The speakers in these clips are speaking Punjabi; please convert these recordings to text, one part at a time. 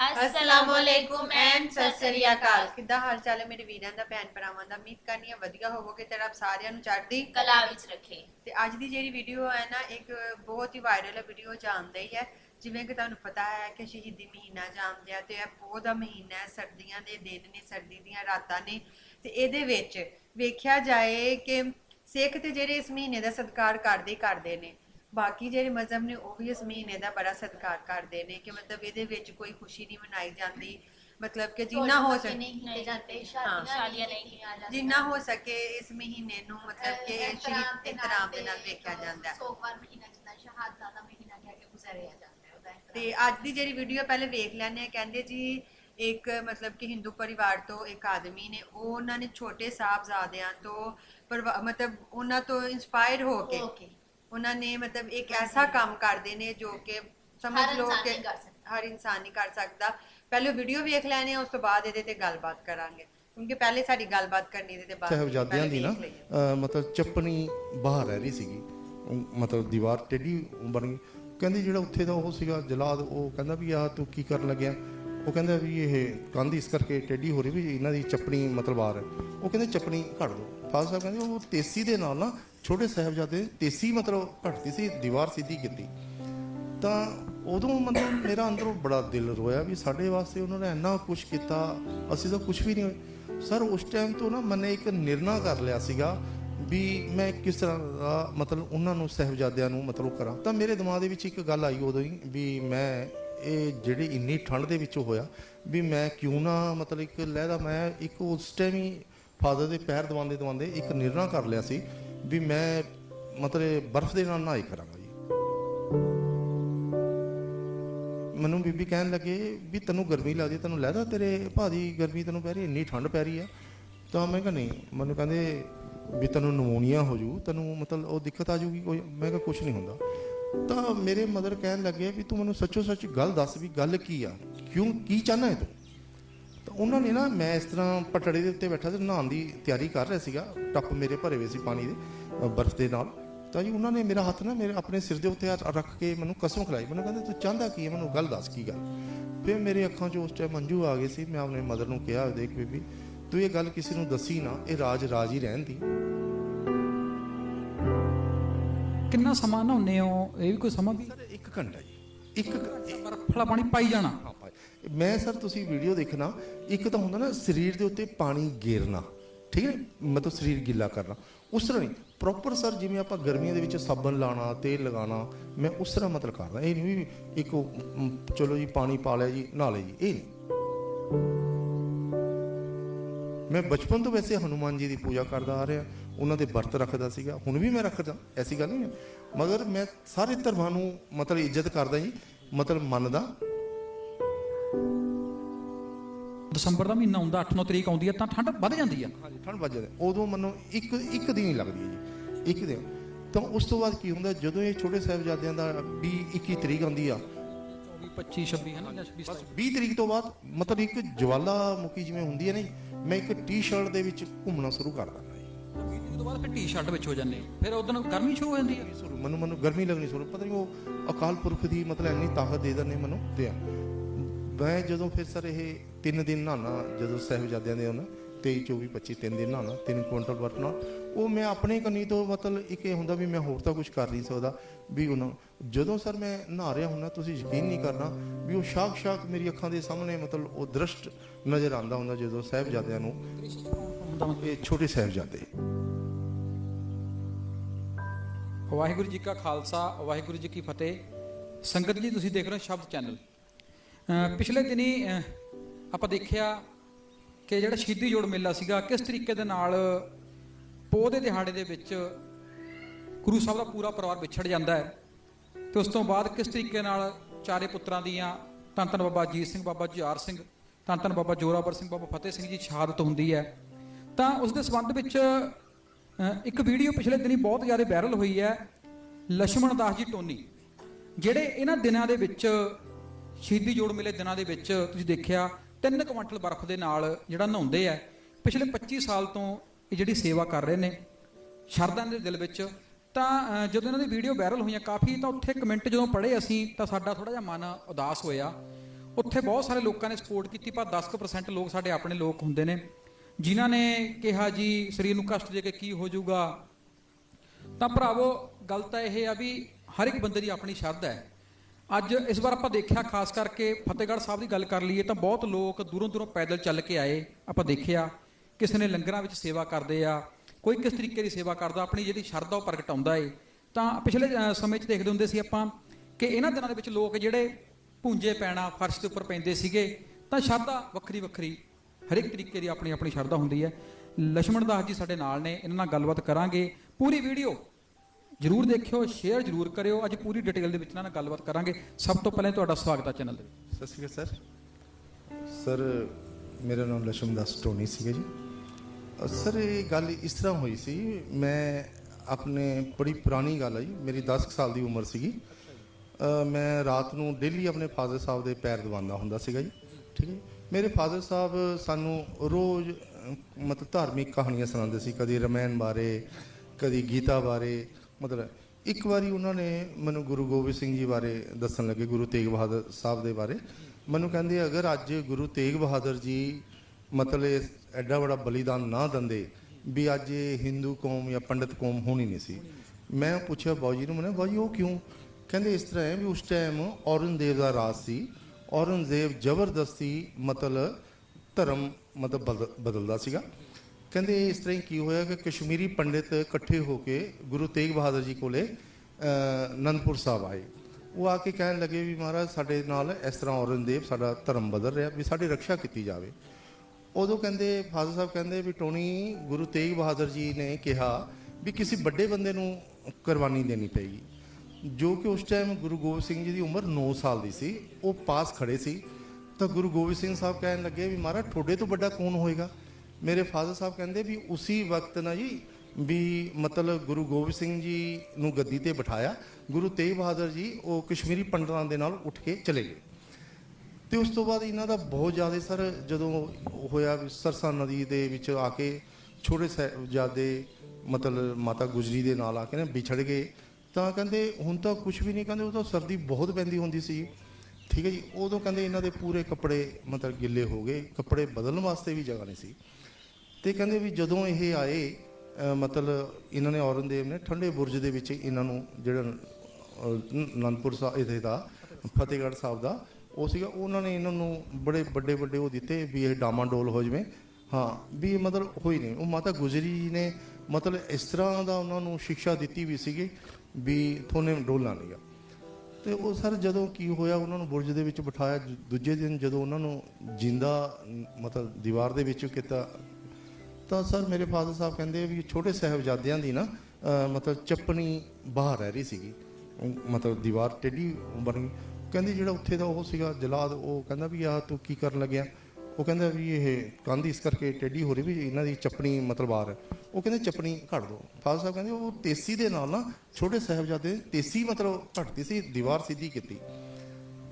ਅਸਲਾਮੁਅਲੈਕੁਮ ਐਂਡ ਸਤਿ ਸ੍ਰੀ ਅਕਾਲ। ਕਿੱਦਾਂ ਹਾਲ ਚਾਲ ਹੈ ਮੇਰੇ ਵੀਰਾਂ ਦਾ ਭੈਣ ਭਰਾਵਾਂ ਦਾ? ਉਮੀਦ ਕਰਨੀ ਹੈ ਵਧੀਆ ਹੋਵੋਗੇ ਤੇ ਰੱਬ ਸਾਰਿਆਂ ਨੂੰ ਚੜ੍ਹਦੀ ਕਲਾ ਵਿੱਚ ਰੱਖੇ। ਤੇ ਅੱਜ ਦੀ ਜਿਹੜੀ ਵੀਡੀਓ ਹੈ ਨਾ ਇੱਕ ਬਹੁਤ ਹੀ ਵਾਇਰਲ ਵੀਡੀਓ ਜਾਂਦੀ ਹੀ ਹੈ। ਜਿਵੇਂ ਕਿ ਤੁਹਾਨੂੰ ਪਤਾ ਹੈ ਕਿ ਸ਼ਹੀਦੀ ਮਹੀਨਾ ਜਾਂਦੇ ਆ ਤੇ ਇਹ ਪੋਹ ਦਾ ਮਹੀਨਾ ਹੈ ਸਰਦੀਆਂ ਦੇ ਦਿਨ ਨੇ ਸਰਦੀ ਦੀਆਂ ਰਾਤਾਂ ਨੇ। ਤੇ ਇਹਦੇ ਵਿੱਚ ਵੇਖਿਆ ਜਾਏ ਕਿ ਸਿੱਖ ਤੇ ਜਿਹੜੇ ਇਸ ਮਹੀਨੇ ਦਾ ਸਤਿਕਾਰ ਕਰਦੇ ਕਰਦੇ ਨੇ। ਬਾਕੀ ਜਿਹੜੇ ਮਜ਼ਹਬ ਨੇ ਉਹ ਵੀ ਇਸ ਮਹੀਨੇ ਦਾ ਬੜਾ ਸਤਿਕਾਰ ਕਰਦੇ ਨੇ ਕਿ ਮਤਲਬ ਇਹਦੇ ਵਿੱਚ ਕੋਈ ਖੁਸ਼ੀ ਨਹੀਂ ਮਨਾਈ ਜਾਂਦੀ ਮਤਲਬ ਕਿ ਜਿੰਨਾ ਹੋ ਸਕੇ ਨਹੀਂ ਕੀਤੇ ਜਾਂਦੇ। ਸ਼ਾਦੀਆਂ ਨਹੀਂ ਕੀਤੀਆਂ ਜਾਂਦੀਆਂ ਜਿੰਨਾ ਹੋ ਸਕੇ ਇਸ ਮਹੀਨੇ ਨੂੰ ਮਤਲਬ ਕਿ ਸ਼ਹੀਦ ਇਤਰਾਮ ਦੇ ਨਾਲ ਵੇਖਿਆ ਜਾਂਦਾ ਹੈ ਸੋਮਵਾਰ ਮਹੀਨਾ ਜਿੱਦਾਂ ਸ਼ਹਾਦਤਾਂ ਦਾ ਮਹੀਨਾ ਕਹਿ ਕੇ ਗੁਜ਼ਰਿਆ ਜਾਂਦਾ ਹੈ ਉਹਦਾ ਤੇ। ਅੱਜ ਦੀ ਜਿਹੜੀ ਵੀਡੀਓ ਪਹਿਲੇ ਵੇਖ ਲੈਣੇ ਆ ਕਹਿੰਦੇ ਜੀ ਇੱਕ ਮਤਲਬ ਕਿ ਹਿੰਦੂ ਪਰਿਵਾਰ ਤੋਂ ਇੱਕ ਆਦਮੀ ਨੇ ਉਹ ਉਹਨਾਂ ਨੇ ਛੋਟੇ ਸਾਹਿਬਜ਼ਾਦਿਆਂ ਤੋਂ ਪਰਿਵਾ- ਮਤਲਬ ਉਹਨਾਂ ਤੋਂ ਇਨਸਪਾਇਰ ਹੋ ਕੇ. ਉਹਨਾਂ ਨੇ ਮਤਲਬ ਇੱਕ ਐਸਾ ਕੰਮ ਕਰਦੇ ਨੇ ਜੋ ਕਿ ਸਮਝ ਹਰ ਲਓ ਇਨਸਾਨ ਕਿ ਨਹੀਂ ਕਰ ਸਕਦਾ। ਹਰ ਇਨਸਾਨ ਨਹੀਂ ਕਰ ਸਕਦਾ। ਪਹਿਲੇ ਵੀਡੀਓ ਵੇਖ ਲੈਣੇ ਆ ਉਸ ਤੋਂ ਬਾਅਦ ਇਹਦੇ ਤੇ ਗੱਲਬਾਤ ਕਰਾਂਗੇ। ਕਿਉਂਕਿ ਪਹਿਲੇ ਸਾਡੀ ਗੱਲਬਾਤ ਕਰਨੀ ਇਹਦੇ ਤੇ ਬਾਅਦ ਸਾਹਿਬਜ਼ਾਦਿਆਂ ਦੀ ਨਾ। ਅਹ ਮਤਲਬ ਚੱਪਣੀ ਬਾਹਰ ਰਹਿ ਰਹੀ ਸੀਗੀ। ਉਹ ਮਤਲਬ ਦੀਵਾਰ ਟੇਢੀ ਬਣ ਗਈ। ਕਹਿੰਦੇ ਜਿਹੜਾ ਉੱਥੇ ਦਾ ਉਹ ਸੀਗਾ ਜਲਾਦ ਉਹ ਕਹਿੰਦਾ ਵੀ ਆ ਤੂੰ ਕੀ ਕਰਨ ਲੱਗਿਆ? ਉਹ ਕਹਿੰਦਾ ਵੀ ਇਹ ਕੰਧ ਇਸ ਕਰਕੇ ਟੇਢੀ ਹੋ ਰਹੀ ਵੀ ਇਹਨਾਂ ਦੀ ਚੱਪਣੀ ਮਤਲਬ ਬਾਹਰ ਹੈ। ਉਹ ਕਹਿੰਦੇ ਚੱਪਣੀ ਘੜ ਦੋ। ਫਾਦਰ ਸਾਹਿਬ ਕਹਿੰਦੇ ਉਹ ਤੇਸੀ ਦੇ ਨਾਲ ਨਾ ਛੋਟੇ ਸਾਹਿਬਜ਼ਾਦੇ ਤੇਸੀ ਮਤਲਬ ਘਟਦੀ ਸੀ, ਦੀਵਾਰ ਸਿੱਧੀ ਕੀਤੀ। ਤਾਂ ਉਦੋਂ ਮਤਲਬ ਮੇਰਾ ਅੰਦਰੋਂ ਬੜਾ ਦਿਲ ਰੋਇਆ ਵੀ ਸਾਡੇ ਵਾਸਤੇ ਉਹਨਾਂ ਨੇ ਇੰਨਾ ਕੁਝ ਕੀਤਾ, ਅਸੀਂ ਤਾਂ ਕੁਝ ਵੀ ਨਹੀਂ ਹੋਏ। ਸਰ, ਉਸ ਟਾਈਮ ਤੋਂ ਨਾ ਮੈਨੇ ਇੱਕ ਨਿਰਣਾ ਕਰ ਲਿਆ ਸੀਗਾ ਵੀ ਮੈਂ ਕਿਸ ਤਰ੍ਹਾਂ ਦਾ ਮਤਲਬ ਉਹਨਾਂ ਨੂੰ, ਸਹਿਬਜ਼ਾਦਿਆਂ ਨੂੰ ਮਤਲਬ ਕਰਾਂ। ਤਾਂ ਮੇਰੇ ਦਿਮਾਗ ਦੇ ਵਿੱਚ ਇੱਕ ਗੱਲ ਆਈ ਉਦੋਂ ਹੀ ਵੀ ਮੈਂ ਇਹ ਜਿਹੜੀ ਇੰਨੀ ਠੰਡ ਦੇ ਵਿੱਚ ਹੋਇਆ ਵੀ ਮੈਂ ਕਿਉਂ ਨਾ ਮਤਲਬ ਇੱਕ ਲਹਿਦਾ ਮੈਂ ਇੱਕ ਉਸ ਟਾਈਮ ਹੀ ਫਾਦਰ ਦੇ ਪੈਰ ਦਵਾਉਂਦੇ ਦਵਾਉਂਦੇ ਇੱਕ ਨਿਰਣਾ ਕਰ ਲਿਆ ਸੀ। ਵੀ ਮੈਂ ਮਤਲਬ ਬਰਫ਼ ਦੇ ਨਾਲ ਨਹਾਈ ਕਰਾਂਗਾ ਜੀ। ਮੈਨੂੰ ਬੀਬੀ ਕਹਿਣ ਲੱਗੇ ਵੀ ਤੈਨੂੰ ਗਰਮੀ ਲੱਗਦੀ ਤੈਨੂੰ ਲੈਦਾ ਤੇਰੇ ਭਾਦੀ ਗਰਮੀ ਤੈਨੂੰ ਪੈ ਰਹੀ ਇੰਨੀ ਠੰਡ ਪੈ ਰਹੀ ਆ? ਤਾਂ ਮੈਂ ਕਿਹਾ ਨਹੀਂ, ਮੈਨੂੰ ਕਹਿੰਦੇ ਵੀ ਤੈਨੂੰ ਨਮੂਨੀਆ ਹੋ ਜੂ, ਤੈਨੂੰ ਮਤਲਬ ਉਹ ਦਿੱਕਤ ਆ ਜੂਗੀ, ਕੋਈ ਮੈਂ ਕਿਹਾ ਕੁਝ ਨਹੀਂ ਹੁੰਦਾ। ਤਾਂ ਮੇਰੇ ਮਦਰ ਕਹਿਣ ਲੱਗੇ ਵੀ ਤੂੰ ਮੈਨੂੰ ਸੱਚੋ ਸੱਚ ਗੱਲ ਦੱਸ ਵੀ ਗੱਲ ਕੀ ਆ? ਕਿਉਂ, ਕੀ ਚਾਹਨਾ ਹੈ ਤੂੰ? ਤਾਂ ਉਹਨਾਂ ਨੇ ਨਾ ਮੈਂ ਇਸ ਤਰ੍ਹਾਂ ਪਟੜੇ ਦੇ ਉੱਤੇ ਬੈਠਾ ਤੇ ਨਹਾਉਣ ਦੀ ਤਿਆਰੀ ਕਰ ਰਿਹਾ ਸੀਗਾ ਟੱਪ ਮੇਰੇ ਭਰੇ ਹੋਏ ਸੀ ਪਾਣੀ ਦੇ ਅ, ਬਰਫ਼ ਦੇ ਨਾਲ। ਤਾਂ ਜੀ ਉਹਨਾਂ ਨੇ ਮੇਰਾ ਹੱਥ ਨਾ ਮੇਰੇ ਆਪਣੇ ਸਿਰ ਦੇ ਉੱਤੇ ਹੱਥ ਰੱਖ ਕੇ ਮੈਨੂੰ ਕਸਮ ਖਿਲਾਈ। ਮੈਨੂੰ ਕਹਿੰਦੇ ਤੂੰ ਚਾਹੁੰਦਾ ਕੀ ਹੈ? ਮੈਨੂੰ ਗੱਲ ਦੱਸ ਕੀ ਗੱਲ? ਫਿਰ ਮੇਰੇ ਅੱਖਾਂ 'ਚ ਉਸ ਟਾਈਮ ਅੰਜੂ ਆ ਗਏ ਸੀ। ਮੈਂ ਆਪਣੇ ਮਦਰ ਨੂੰ ਕਿਹਾ ਦੇਖ ਬੀਬੀ ਤੂੰ ਇਹ ਗੱਲ ਕਿਸੇ ਨੂੰ ਦੱਸੀ ਨਾ ਇਹ ਰਾਜ ਰਾਜ ਹੀ ਰਹਿਣ ਦੀ। ਕਿੰਨਾ ਸਮਾਂ ਨਹਾਉਂਦੇ ਹੋ ਇਹ ਵੀ ਕੋਈ ਸਮਾਂ ਵੀ ਸਰ ਇੱਕ ਘੰਟਾ ਜੀ। ਇੱਕ ਘ- ਬਰਫ ਵਾਲਾ ਪਾਣੀ ਪਾਈ ਜਾਣਾ। ਮੈਂ ਸਰ ਤੁਸੀਂ ਵੀਡੀਓ ਦੇਖਣਾ, ਇੱਕ ਤਾਂ ਹੁੰਦਾ ਨਾ ਸਰੀਰ ਦੇ ਉੱਤੇ ਪਾਣੀ ਗੇਰਨਾ, ਠੀਕ ਹੈ ਮਤਲਬ ਸਰੀਰ ਗਿੱਲਾ ਕਰਨਾ। ਉਸ ਤਰ੍ਹਾਂ ਨਹੀਂ ਪ੍ਰੋਪਰ ਸਰ ਜਿਵੇਂ ਆਪਾਂ ਗਰਮੀਆਂ ਦੇ ਵਿੱਚ ਸਾਬਣ ਲਾਣਾ ਤੇਲ ਲਗਾਉਣਾ, ਮੈਂ ਉਸ ਤਰ੍ਹਾਂ ਮਤਲਬ ਕਰਦਾ ਇਹ ਨਹੀਂ ਵੀ ਇੱਕ ਚਲੋ ਜੀ ਪਾਣੀ ਪਾ ਲਿਆ ਜੀ ਨਹਾ ਲਿਆ ਜੀ, ਇਹ ਨਹੀਂ। ਮੈਂ ਬਚਪਨ ਤੋਂ ਵੈਸੇ ਹਨੂਮਾਨ ਜੀ ਦੀ ਪੂਜਾ ਕਰਦਾ ਆ ਰਿਹਾ, ਉਹਨਾਂ ਦੇ ਵਰਤ ਰੱਖਦਾ ਸੀਗਾ, ਹੁਣ ਵੀ ਮੈਂ ਰੱਖਦਾ, ਐਸੀ ਗੱਲ ਨਹੀਂ ਮਗਰ ਮੈਂ ਸਾਰੇ ਧਰਮਾਂ ਨੂੰ ਮਤਲਬ ਇੱਜ਼ਤ ਕਰਦਾ ਜੀ, ਮਤਲਬ ਮੰਨਦਾ ਦਸੰਬਰ ਦਾ ਮਹੀਨਾ ਹੁੰਦਾ 8-9 ਤਰੀਕ ਆਉਂਦੀ ਹੈ ਤਾਂ ਠੰਡ ਵੱਧ ਜਾਂਦੀ ਆ। ਹਾਂਜੀ ਠੰਡ ਵੱਜ ਜਾਂਦੀ ਉਦੋਂ ਮੈਨੂੰ ਇੱਕ ਇੱਕ ਦਿਨ ਹੀ ਲੱਗਦੀ ਹੈ ਜੀ ਇੱਕ ਦਿਨ। ਤਾਂ ਉਸ ਤੋਂ ਬਾਅਦ ਕੀ ਹੁੰਦਾ ਜਦੋਂ ਇਹ ਛੋਟੇ ਸਾਹਿਬਜ਼ਾਦਿਆਂ ਦਾ 20 21 ਤਰੀਕ ਆਉਂਦੀ ਆ 24 25 26 ਹੈ ਨਾ ਜਾਂ 26 ਬਸ 20 ਤਰੀਕ ਤੋਂ ਬਾਅਦ ਮਤਲਬ ਇੱਕ ਜਵਾਲਾ ਮੁਖੀ ਜਿਵੇਂ ਹੁੰਦੀ ਹੈ ਨਾ ਮੈਂ ਇੱਕ ਟੀ-ਸ਼ਰਟ ਦੇ ਵਿੱਚ ਘੁੰਮਣਾ ਸ਼ੁਰੂ ਕਰ ਦਿੰਦਾ ਜੀ। ਉਸ ਤੋਂ ਬਾਅਦ ਫਿਰ ਟੀ-ਸ਼ਰਟ ਵਿੱਚ ਹੋ ਜਾਂਦੇ। ਫਿਰ ਉਦੋਂ ਗਰਮੀ ਸ਼ੁਰੂ ਹੋ ਜਾਂਦੀ ਹੈ। ਮੈਨੂੰ ਮੈਨੂੰ ਗਰਮੀ ਲੱਗਣੀ ਸ਼ੁਰੂ। ਪਤਾ ਨਹੀਂ ਉਹ ਅਕਾਲ ਪੁਰਖ ਦੀ ਮਤਲਬ ਇੰਨੀ ਤਾਕਤ ਦੇ ਦਿੰਦੇ ਮੈਨੂੰ ਤੇ ਮੈਂ ਜਦੋਂ ਫਿਰ ਸਰ ਇਹ ਤਿੰਨ ਦਿਨ ਨਹਾਉਣਾ, ਜਦੋਂ ਸਾਹਿਬਜ਼ਾਦਿਆਂ ਦੇ ਉਹਨਾਂ 23 24 25 ਤਿੰਨ ਦਿਨ ਨਹਾਉਣਾ, ਤਿੰਨ ਕੁਇੰਟਲ ਵਰਤਣਾ, ਉਹ ਮੈਂ ਆਪਣੇ ਕੰਨੀ ਤੋਂ ਮਤਲਬ ਇੱਕ ਇਹ ਹੁੰਦਾ ਵੀ ਮੈਂ ਹੋਰ ਤਾਂ ਕੁਝ ਕਰ ਨਹੀਂ ਸਕਦਾ, ਵੀ ਉਹਨਾਂ ਜਦੋਂ ਸਰ ਮੈਂ ਨਹਾ ਰਿਹਾ ਹੁੰਦਾ, ਤੁਸੀਂ ਯਕੀਨ ਨਹੀਂ ਕਰਨਾ ਵੀ ਉਹ ਸ਼ਾਕ ਸ਼ਾਕ ਮੇਰੀ ਅੱਖਾਂ ਦੇ ਸਾਹਮਣੇ ਮਤਲਬ ਉਹ ਦ੍ਰਿਸ਼ਟ ਨਜ਼ਰ ਆਉਂਦਾ ਹੁੰਦਾ ਜਦੋਂ ਸਾਹਿਬਜ਼ਾਦਿਆਂ ਨੂੰ ਹੁੰਦਾ ਇਹ ਛੋਟੇ ਸਾਹਿਬਜ਼ਾਦੇ। ਵਾਹਿਗੁਰੂ ਜੀ ਕਾ ਖਾਲਸਾ, ਵਾਹਿਗੁਰੂ ਜੀ ਕੀ ਫਤਿਹ। ਸੰਗਤ ਜੀ, ਤੁਸੀਂ ਦੇਖ ਰਹੇ ਹੋ ਸ਼ਬਦ ਚੈਨਲ। ਪਿਛਲੇ ਦਿਨੀ ਆਪਾਂ ਦੇਖਿਆ ਕਿ ਜਿਹੜਾ ਸ਼ਹੀਦੀ ਜੋੜ ਮੇਲਾ ਸੀਗਾ, ਕਿਸ ਤਰੀਕੇ ਦੇ ਨਾਲ ਪੋਹ ਦੇ ਦਿਹਾੜੇ ਦੇ ਵਿੱਚ ਗੁਰੂ ਸਾਹਿਬ ਦਾ ਪੂਰਾ ਪਰਿਵਾਰ ਵਿਛੜ ਜਾਂਦਾ ਹੈ ਤੇ ਉਸ ਤੋਂ ਬਾਅਦ ਕਿਸ ਤਰੀਕੇ ਨਾਲ ਚਾਰੇ ਪੁੱਤਰਾਂ ਦੀਆਂ ਤਨ ਤਨ ਬਾਬਾ ਜੀਤ ਸਿੰਘ, ਬਾਬਾ ਜੁਹਾਰ ਸਿੰਘ ਤਨ ਤਨ ਬਾਬਾ ਜੋਰਾਵਰ ਸਿੰਘ, ਬਾਬਾ ਫਤਿਹ ਸਿੰਘ ਜੀ ਸ਼ਹਾਦਤ ਹੁੰਦੀ ਹੈ। ਤਾਂ ਉਸ ਦੇ ਸੰਬੰਧ ਵਿੱਚ ਇੱਕ ਵੀਡੀਓ ਪਿਛਲੇ ਦਿਨੀ ਬਹੁਤ ਜ਼ਿਆਦਾ ਵਾਇਰਲ ਹੋਈ ਹੈ ਲక్ష్మణ ਦਾਸ ਜੀ ਟੋਨੀ, ਜਿਹੜੇ ਇਹਨਾਂ ਦਿਨਾਂ ਦੇ ਵਿੱਚ ਸ਼ਹੀਦੀ ਜੋੜ ਮੇਲੇ ਦਿਨਾਂ ਦੇ ਵਿੱਚ ਤੁਸੀਂ ਦੇਖਿਆ 3 ਕੁਇੰਟਲ ਬਰਫ਼ ਦੇ ਨਾਲ ਜਿਹੜਾ ਨਹਾਉਂਦੇ ਆ, ਪਿਛਲੇ 25 ਸਾਲ ਤੋਂ ਇਹ ਜਿਹੜੀ ਸੇਵਾ ਕਰ ਰਹੇ ਨੇ, ਸ਼ਰਧਾ ਦੇ ਦਿਲ ਵਿੱਚ, ਤਾਂ ਜਦੋਂ ਇਹਨਾਂ ਦੀ ਵੀਡੀਓ ਵਾਇਰਲ ਹੋਈਆਂ ਕਾਫੀ, ਤਾਂ ਉੱਥੇ ਕਮੈਂਟ ਜਦੋਂ ਪੜ੍ਹੇ ਅਸੀਂ, ਤਾਂ ਸਾਡਾ ਥੋੜਾ ਜਿਹਾ ਮਨ ਉਦਾਸ ਹੋਇਆ। ਉੱਥੇ ਬਹੁਤ ਸਾਰੇ ਲੋਕਾਂ ਨੇ ਸਪੋਰਟ ਕੀਤੀ, ਪਰ 10% ਲੋਕ ਸਾਡੇ ਆਪਣੇ ਲੋਕ ਹੁੰਦੇ ਨੇ, ਜਿਨ੍ਹਾਂ ਨੇ ਕਿਹਾ ਜੀ, ਸਰੀਰ ਨੂੰ ਕਸ਼ਟ ਦੇ ਕੇ ਕੀ ਹੋ ਜਾਊਗਾ। ਤਾਂ ਭਰਾਵੋ, ਗੱਲ ਤਾਂ ਇਹ ਆ ਵੀ ਹਰ ਇੱਕ ਬੰਦੇ ਦੀ ਆਪਣੀ ਸ਼ਰਧਾ ਹੈ। ਅੱਜ ਇਸ ਵਾਰ ਆਪਾਂ ਦੇਖਿਆ, ਖਾਸ ਕਰਕੇ ਫਤਿਹਗੜ੍ਹ ਸਾਹਿਬ ਦੀ ਗੱਲ ਕਰ ਲਈਏ ਤਾਂ ਬਹੁਤ ਲੋਕ ਦੂਰੋਂ ਦੂਰੋਂ ਪੈਦਲ ਚੱਲ ਕੇ ਆਏ। ਆਪਾਂ ਦੇਖਿਆ, ਕਿਸੇ ਨੇ ਲੰਗਰਾਂ ਵਿੱਚ ਸੇਵਾ ਕਰਦੇ ਆ, ਕੋਈ ਕਿਸ ਤਰੀਕੇ ਦੀ ਸੇਵਾ ਕਰਦਾ, ਆਪਣੀ ਜਿਹੜੀ ਸ਼ਰਧਾ ਉਹ ਪ੍ਰਗਟਾਉਂਦਾ ਏ। ਤਾਂ ਪਿਛਲੇ ਸਮੇਂ 'ਚ ਦੇਖਦੇ ਹੁੰਦੇ ਸੀ ਆਪਾਂ ਕਿ ਇਹਨਾਂ ਦਿਨਾਂ ਦੇ ਵਿੱਚ ਲੋਕ ਜਿਹੜੇ ਪੂੰਜੇ ਪੈਣਾ, ਫਰਸ਼ ਦੇ ਉੱਪਰ ਪੈਂਦੇ ਸੀਗੇ, ਤਾਂ ਸ਼ਰਧਾ ਵੱਖਰੀ ਵੱਖਰੀ ਹਰ ਇੱਕ ਤਰੀਕੇ ਦੀ ਆਪਣੀ ਆਪਣੀ ਸ਼ਰਧਾ ਹੁੰਦੀ ਹੈ। ਲక్ష్మణ ਦਾਸ ਜੀ ਸਾਡੇ ਨਾਲ ਨੇ, ਇਹਨਾਂ ਨਾਲ ਗੱਲਬਾਤ ਕਰਾਂਗੇ। ਪੂਰੀ ਵੀਡੀਓ ਜਰੂਰ ਦੇਖਿਓ ਸ਼ੇਅਰ ਜਰੂਰ ਕਰਿਓ। ਅੱਜ ਪੂਰੀ ਡਿਟੇਲ ਦੇ ਵਿੱਚ ਨਾਲ ਗੱਲਬਾਤ ਕਰਾਂਗੇ। ਸਭ ਤੋਂ ਪਹਿਲਾਂ ਤੁਹਾਡਾ ਸਵਾਗਤ ਹੈ ਚੈਨਲ ਤੇ ਸਤਿ ਸ਼੍ਰੀ ਅਕਾਲ, ਸਰ। ਸਰ, ਮੇਰਾ ਨਾਮ ਲਸ਼ਮ ਦਾਸ ਟੋਨੀ ਸੀਗਾ ਜੀ। ਸਰ, ਇਹ ਗੱਲ ਇਸ ਤਰ੍ਹਾਂ ਹੋਈ ਸੀ, ਮੈਂ ਆਪਣੇ ਬੜੀ ਪੁਰਾਣੀ ਗੱਲ ਆ ਜੀ, ਮੇਰੀ 10 ਸਾਲ ਦੀ ਉਮਰ ਸੀਗੀ। ਮੈਂ ਰਾਤ ਨੂੰ ਡੇਲੀ ਆਪਣੇ ਫਾਦਰ ਸਾਹਿਬ ਦੇ ਪੈਰ ਦਵਾਉਂਦਾ ਹੁੰਦਾ ਸੀਗਾ ਜੀ, ਠੀਕ ਹੈ ਮੇਰੇ ਫਾਦਰ ਸਾਹਿਬ ਸਾਨੂੰ ਰੋਜ਼ ਮਤਲਬ ਧਾਰਮਿਕ ਕਹਾਣੀਆਂ ਸੁਣਾਉਂਦੇ ਸੀ, ਕਦੀ ਰਮਾਇਣ ਬਾਰੇ, ਕਦੀ ਗੀਤਾ ਬਾਰੇ ਮਤਲਬ ਇੱਕ ਵਾਰੀ ਉਹਨਾਂ ਨੇ ਮੈਨੂੰ ਗੁਰੂ ਗੋਬਿੰਦ ਸਿੰਘ ਜੀ ਬਾਰੇ ਦੱਸਣ ਲੱਗੇ, ਗੁਰੂ ਤੇਗ ਬਹਾਦਰ ਸਾਹਿਬ ਦੇ ਬਾਰੇ। ਮੈਨੂੰ ਕਹਿੰਦੇ, ਅਗਰ ਅੱਜ ਗੁਰੂ ਤੇਗ ਬਹਾਦਰ ਜੀ ਮਤਲਬ ਐਡਾ ਬੜਾ ਬਲੀਦਾਨ ਨਾ ਦਿੰਦੇ ਵੀ ਅੱਜ ਇਹ ਹਿੰਦੂ ਕੌਮ ਜਾਂ ਪੰਡਤ ਕੌਮ ਹੋਣੀ ਨਹੀਂ ਸੀ। ਮੈਂ ਪੁੱਛਿਆ, ਬਾਊ ਜੀ ਨੂੰ? ਮੈਂ ਬਾਊ ਜੀ, ਉਹ ਕਿਉਂ? ਕਹਿੰਦੇ, ਇਸ ਤਰ੍ਹਾਂ ਹੈ ਵੀ ਉਸ ਟਾਈਮ ਔਰੰਗਜ਼ੇਬ ਦਾ ਰਾਜ ਸੀ। ਔਰੰਗਜ਼ੇਬ ਜ਼ਬਰਦਸਤੀ ਮਤਲਬ ਧਰਮ ਮਤਲਬ ਬਦਲ- ਬਦਲਦਾ ਸੀਗਾ। ਕਹਿੰਦੇ ਇਸ ਤਰ੍ਹਾਂ ਹੀ ਕੀ ਹੋਇਆ ਕਿ ਕਸ਼ਮੀਰੀ ਪੰਡਿਤ ਇਕੱਠੇ ਹੋ ਕੇ ਗੁਰੂ ਤੇਗ ਬਹਾਦਰ ਜੀ ਕੋਲੇ ਅ, ਅਨੰਦਪੁਰ ਸਾਹਿਬ ਆਏ। ਉਹ ਆ ਕੇ ਕਹਿਣ ਲੱਗੇ ਵੀ ਮਹਾਰਾਜ ਸਾਡੇ ਨਾਲ ਇਸ ਤਰ੍ਹਾਂ ਔਰੰਗਜ਼ੇਬ ਸਾਡਾ ਧਰਮ ਬਦਲ ਰਿਹਾ ਵੀ ਸਾਡੀ ਰੱਖਿਆ ਕੀਤੀ ਜਾਵੇ। ਉਦੋਂ ਕਹਿੰਦੇ ਫਾਦਰ ਸਾਹਿਬ ਕਹਿੰਦੇ ਵੀ ਟੋਣੀ ਗੁਰੂ ਤੇਗ ਬਹਾਦਰ ਜੀ ਨੇ ਕਿਹਾ ਵੀ ਕਿਸੇ ਵੱਡੇ ਬੰਦੇ ਨੂੰ ਕੁਰਬਾਨੀ ਦੇਣੀ ਪਏਗੀ। ਜੋ ਕਿ ਉਸ ਟਾਈਮ ਗੁਰੂ ਗੋਬਿੰਦ ਸਿੰਘ ਜੀ ਦੀ ਉਮਰ 9 ਸਾਲ ਦੀ ਸੀ ਉਹ ਪਾਸ ਖੜੇ ਸੀ। ਤਾਂ ਗੁਰੂ ਗੋਬਿੰਦ ਸਿੰਘ ਸਾਹਿਬ ਕਹਿਣ ਲੱਗੇ ਵੀ ਮਹਾਰਾਜ ਤੁਹਾਡੇ ਤੋਂ ਵੱਡਾ ਕੌਣ ਹੋਏਗਾ? ਮੇਰੇ ਫਾਦਰ ਸਾਹਿਬ ਕਹਿੰਦੇ ਵੀ ਉਸੇ ਵਕਤ ਨਾ ਜੀ, ਵੀ ਮਤਲਬ ਗੁਰੂ ਗੋਬਿੰਦ ਸਿੰਘ ਜੀ ਨੂੰ ਗੱਦੀ ਤੇ ਬਿਠਾਇਆ, ਗੁਰੂ ਤੇਗ ਬਹਾਦਰ ਜੀ ਉਹ ਕਸ਼ਮੀਰੀ ਪੰਡਤਾਂ ਦੇ ਨਾਲ ਉੱਠ ਕੇ ਚਲੇ ਗਏ। ਤੇ ਉਸ ਤੋਂ ਬਾਅਦ ਇਹਨਾਂ ਦਾ ਬਹੁਤ ਜ਼ਿਆਦਾ ਸਰ ਜਦੋਂ ਹੋਇਆ ਸਰਸਾ ਨਦੀ ਦੇ ਵਿੱਚ ਆ ਕੇ ਛੋਟੇ ਸਾਹਿਬਜ਼ਾਦੇ ਮਤਲਬ ਮਾਤਾ ਗੁਜਰੀ ਦੇ ਨਾਲ ਆ ਕੇ ਨਾ ਵਿਛੜ ਗਏ, ਤਾਂ ਕਹਿੰਦੇ ਹੁਣ ਤਾਂ ਕੁਝ ਵੀ ਨਹੀਂ, ਕਹਿੰਦੇ ਉਹ ਤਾਂ ਸਰਦੀ ਬਹੁਤ ਪੈਂਦੀ ਹੁੰਦੀ ਸੀ। ਠੀਕ ਹੈ ਜੀ, ਉਦੋਂ ਕਹਿੰਦੇ ਇਹਨਾਂ ਦੇ ਪੂਰੇ ਕੱਪੜੇ ਮਤਲਬ ਗਿੱਲੇ ਹੋ ਗਏ, ਕੱਪੜੇ ਬਦਲਣ ਵਾਸਤੇ ਵੀ ਜਗ੍ਹਾ ਨਹੀਂ ਸੀ। ਤੇ ਕਹਿੰਦੇ ਵੀ ਜਦੋਂ ਇਹ ਆਏ ਮਤਲਬ ਇਹਨਾਂ ਨੇ ਔਰੰਗਜ਼ੇਬ ਨੇ ਠੰਡੇ ਬੁਰਜ ਦੇ ਵਿੱਚ ਇਹਨਾਂ ਨੂੰ ਜਿਹੜਾ ਅ, ਅਨੰਦਪੁਰ ਸਾਹਿਬ ਇਹਦੇ ਦਾ ਫਤਿਹਗੜ੍ਹ ਸਾਹਿਬ ਦਾ ਉਹ ਸੀਗਾ ਉਹਨਾਂ ਨੇ ਇਹਨਾਂ ਨੂੰ ਬੜੇ ਵੱਡੇ ਵੱਡੇ ਉਹ ਦਿੱਤੇ ਵੀ ਇਹ ਡਾਮਾਡੋਲ ਹੋ ਜਵੇ। ਹਾਂ ਵੀ ਇਹ ਮਤਲਬ ਹੋਈ ਨਹੀਂ। ਉਹ ਮਾਤਾ ਗੁਜਰੀ ਜੀ ਨੇ ਮਤਲਬ ਇਸ ਤਰ੍ਹਾਂ ਦਾ ਉਹਨਾਂ ਨੂੰ ਸਿੱਖਿਆ ਦਿੱਤੀ ਵੀ ਸੀਗੀ ਵੀ ਥੋਨੇ ਡੋਲਣਾ ਨਹੀਂਗਾ ਤੇ ਉਹ ਸਰ ਜਦੋਂ ਕੀ ਹੋਇਆ ਉਹਨਾਂ ਨੂੰ ਬੁਰਜ ਦੇ ਵਿੱਚ ਬਿਠਾਇਆ। ਦੂਜੇ ਦਿਨ ਜਦੋਂ ਉਹਨਾਂ ਨੂੰ ਜਿੰਦਾ ਮਤਲਬ ਦੀਵਾਰ ਦੇ ਵਿੱਚ ਕੀਤਾ ਤਾਂ ਸਰ ਮੇਰੇ ਫਾਦਰ ਸਾਹਿਬ ਕਹਿੰਦੇ ਵੀ ਛੋਟੇ ਸਾਹਿਬਜ਼ਾਦਿਆਂ ਦੀ ਨਾ ਅ, ਮਤਲਬ ਚੱਪਣੀ ਬਾਹਰ ਰਹਿ ਰਹੀ ਸੀਗੀ। ਉਹ ਮਤਲਬ ਦੀਵਾਰ ਟੇਢੀ ਬਣ। ਗਈ ਕਹਿੰਦੇ ਜਿਹੜਾ ਉੱਥੇ ਦਾ ਉਹ ਸੀਗਾ ਜਲਾਦ ਉਹ ਕਹਿੰਦਾ ਵੀ ਆਹ ਤੂੰ ਕੀ ਕਰਨ ਲੱਗਿਆ? ਉਹ ਕਹਿੰਦਾ ਵੀ ਇਹ ਕੰਧ ਇਸ ਕਰਕੇ ਟੇਢੀ ਹੋ ਰਹੀ ਵੀ ਇਹਨਾਂ ਦੀ ਚੱਪਣੀ ਮਤਲਬ ਬਾਹਰ ਹੈ। ਉਹ ਕਹਿੰਦੇ ਚੱਪਣੀ ਘੜ ਦੋ। ਫਾਦਰ ਸਾਹਿਬ ਕਹਿੰਦੇ ਉਹ ਤੇਸੀ ਦੇ ਨਾਲ ਨਾ ਛੋਟੇ ਸਾਹਿਬਜ਼ਾਦੇ ਤੇਸੀ ਮਤਲਬ ਘਟਦੀ ਸੀ ਦੀਵਾਰ ਸਿੱਧੀ ਕੀਤੀ।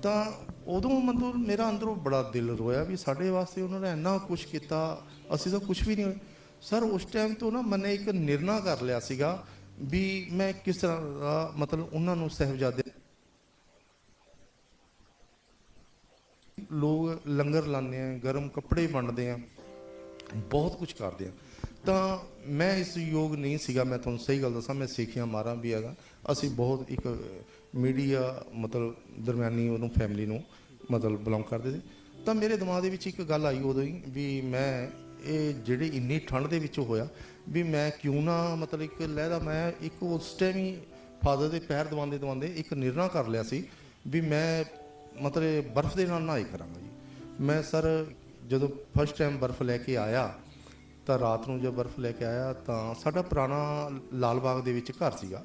ਤਾਂ ਉਦੋਂ ਮਤਲਬ ਮੇਰਾ ਅੰਦਰੋਂ ਬੜਾ ਦਿਲ ਰੋਇਆ ਵੀ ਸਾਡੇ ਵਾਸਤੇ ਉਹਨਾਂ ਨੇ ਇੰਨਾ ਕੁਝ ਕੀਤਾ ਅਸੀਂ ਤਾਂ ਕੁਝ ਵੀ ਨਹੀਂ ਹੋਏ ਸਰ, ਉਸ ਟਾਈਮ ਤੋਂ ਨਾ ਮੈਨੇ ਇੱਕ ਨਿਰਣਾ ਕਰ ਲਿਆ ਸੀਗਾ ਵੀ ਮੈਂ ਕਿਸ ਤਰ੍ਹਾਂ ਦਾ ਮਤਲਬ ਉਹਨਾਂ ਨੂੰ ਸਹਿਬਜ਼ਾਦੇ ਲੋਕ ਲੰਗਰ ਲਾਉਂਦੇ ਆ, ਗਰਮ ਕੱਪੜੇ ਵੰਡਦੇ ਆ, ਬਹੁਤ ਕੁਝ ਕਰਦੇ ਆ। ਤਾਂ ਮੈਂ ਇਸ ਯੋਗ ਨਹੀਂ ਸੀਗਾ, ਮੈਂ ਤੁਹਾਨੂੰ ਸਹੀ ਗੱਲ ਦੱਸਾਂ, ਮੈਂ ਸਿੱਖਿਆ ਮਾਰਾਂ ਵੀ ਹੈਗਾ। ਅਸੀਂ ਬਹੁਤ ਇੱਕ ਮੀਡੀਆ ਮਤਲਬ ਦਰਮਿਆਨੀ ਉਹਨੂੰ ਫੈਮਿਲੀ ਨੂੰ ਮਤਲਬ ਬਿਲੋਂਗ ਕਰਦੇ ਸੀ। ਤਾਂ ਮੇਰੇ ਦਿਮਾਗ ਦੇ ਵਿੱਚ ਇੱਕ ਗੱਲ ਆਈ ਉਦੋਂ ਹੀ ਵੀ ਮੈਂ ਇਹ ਜਿਹੜੇ ਇੰਨੀ ਠੰਡ ਦੇ ਵਿੱਚ ਹੋਇਆ, ਵੀ ਮੈਂ ਕਿਉਂ ਨਾ ਮਤਲਬ ਇੱਕ ਲਹਿਦਾ ਮੈਂ ਇੱਕ ਉਸ ਟਾਈਮ ਹੀ ਫਾਦਰ ਦੇ ਪੈਰ ਦਵਾਉਂਦੇ ਦਵਾਉਂਦੇ ਇੱਕ ਨਿਰਣਾ ਕਰ ਲਿਆ ਸੀ, ਵੀ ਮੈਂ ਮਤਲਬ ਬਰਫ਼ ਦੇ ਨਾਲ ਨਹਾਈ ਕਰਾਂਗਾ ਜੀ। ਮੈਂ ਸਰ ਜਦੋਂ ਫਸਟ ਟਾਈਮ ਬਰਫ਼ ਲੈ ਕੇ ਆਇਆ, ਤਾਂ ਰਾਤ ਨੂੰ ਜਦ ਬਰਫ਼ ਲੈ ਕੇ ਆਇਆ, ਤਾਂ ਸਾਡਾ ਪੁਰਾਣਾ ਲਾਲ ਬਾਗ ਦੇ ਵਿੱਚ ਘਰ ਸੀਗਾ,